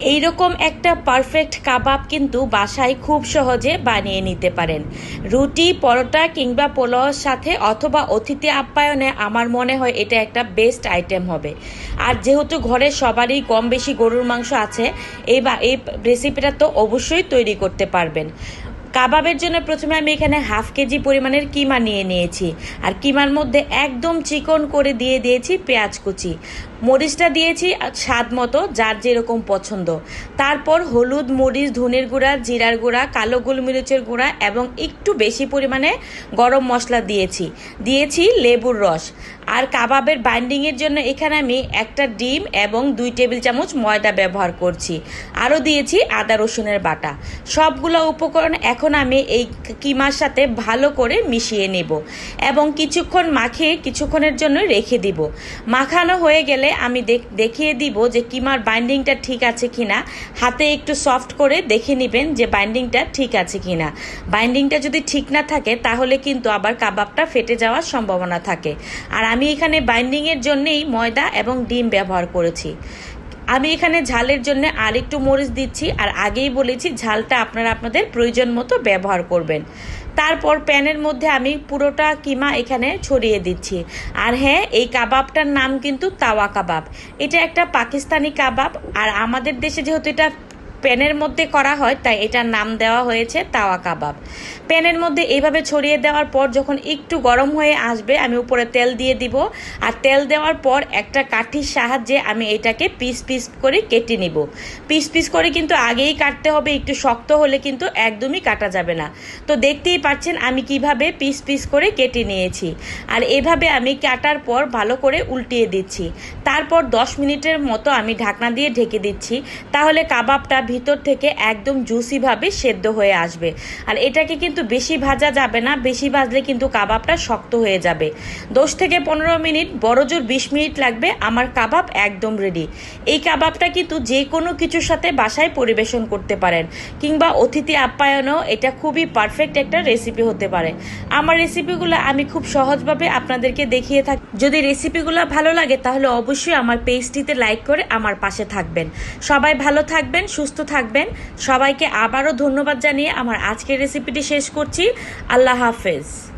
এইরকম একটা পারফেক্ট কাবাব কিন্তু বাসায় খুব সহজে বানিয়ে নিতে পারেন। রুটি, পরোটা কিংবা পোলাওর সাথে অথবা অতিথি আপ্যায়নে আমার মনে হয় এটা একটা বেস্ট আইটেম হবে। আর যেহেতু ঘরে সবারই কম বেশি গরুর মাংস আছে এই বা এই রেসিপিটা তো অবশ্যই তৈরি করতে পারবেন। কাবাবের জন্য প্রথমে আমি এখানে হাফ কেজি পরিমাণের কিমা নিয়ে নিয়েছি। আর কিমার মধ্যে একদম চিকন করে দিয়ে দিয়েছি পেঁয়াজ কুচি। মরিচটা দিয়েছি স্বাদ মতো, যার যেরকম পছন্দ। তারপর হলুদ, মরিচ, ধনের গুঁড়া, জিরার গুঁড়া, কালো গোলমরিচের গুঁড়া এবং একটু বেশি পরিমাণে গরম মশলা দিয়েছি। দিয়েছি লেবুর রস। আর কাবাবের বাইন্ডিংয়ের জন্য এখানে আমি একটা ডিম এবং দুই টেবিল চামচ ময়দা ব্যবহার করছি। আরও দিয়েছি আদা, রসুনের বাটা। সবগুলো উপকরণ এখন আমি এই কিমার সাথে ভালো করে মিশিয়ে নেব এবং কিছুক্ষণ মাখিয়ে কিছুক্ষণের জন্য রেখে দিব। মাখানো হয়ে গেলে আমি দেখিয়ে দিব যে কিমার বাইন্ডিংটা ঠিক আছে কিনা। হাতে একটু সফট করে দেখে নেবেন যে বাইন্ডিংটা ঠিক আছে কিনা। বাইন্ডিংটা যদি ঠিক না থাকে, তাহলে কিন্তু আবার কাবাবটা ফেটে যাওয়ার সম্ভাবনা থাকে। আর আমি এখানে বাইন্ডিংয়ের জন্যেই ময়দা এবং ডিম ব্যবহার করেছি। আমি এখানে ঝালের জন্য আর একটু মরিচ দিচ্ছি আর আগেই বলেছি ঝালটা আপনারা আপনাদের প্রয়োজন মতো ব্যবহার করবেন। তারপর প্যানের মধ্যে আমি পুরোটা কিমা এখানে ছড়িয়ে দিচ্ছি। আর হ্যাঁ এই কাবাবটার নাম কিন্তু তাওয়া কাবাব। এটা একটা পাকিস্তানি কাবাব আর আমাদের দেশে যেহেতু এটা প্যানের মধ্যে করা হয়, তাই এটার নাম দেওয়া হয়েছে তাওয়া কাবাব। প্যানের মধ্যে এইভাবে ছড়িয়ে দেওয়ার পর যখন একটু গরম হয়ে আসবে, আমি উপরে তেল দিয়ে দিব। আর তেল দেওয়ার পর একটা কাঠির সাহায্যে আমি এটাকে পিস পিস করে কেটে নিব। পিস পিস করে কিন্তু আগেই কাটতে হবে, একটু শক্ত হলে কিন্তু একদমই কাটা যাবে না। তো দেখতেই পাচ্ছেন আমি কীভাবে পিস পিস করে কেটে নিয়েছি। আর এভাবে আমি কাটার পর ভালো করে উল্টিয়ে দিচ্ছি। তারপর দশ মিনিটের মতো আমি ঢাকনা দিয়ে ঢেকে দিচ্ছি। তাহলে কাবাবটা ভিতর থেকে একদম জুসিভাবে সেদ্ধ হয়ে আসবে। আর এটাকে কিন্তু বেশি ভাজা যাবে না, বেশি ভাজলে কিন্তু কাবাবটা শক্ত হয়ে যাবে। দশ থেকে পনেরো মিনিট, বড় জোর বিশ মিনিট লাগবে, আমার কাবাব একদম রেডি এই কাবাবটা কিন্তু যে কোনো কিছুর সাথে বাসায় পরিবেশন করতে পারেন, কিংবা অতিথি আপ্যায়নেও এটা খুবই পারফেক্ট একটা রেসিপি হতে পারে। আমার রেসিপিগুলো আমি খুব সহজভাবে আপনাদেরকে দেখিয়ে থাকি যদি রেসিপিগুলো ভালো লাগে, তাহলে অবশ্যই আমার পেজটিতে লাইক করে আমার পাশে থাকবেন। সবাই ভালো থাকবেন, সুস্থ থাকবেন। সবাইকে আবারও ধন্যবাদ জানিয়ে আমার আজকের রেসিপিটি শেষ করছি। আল্লাহ হাফেজ।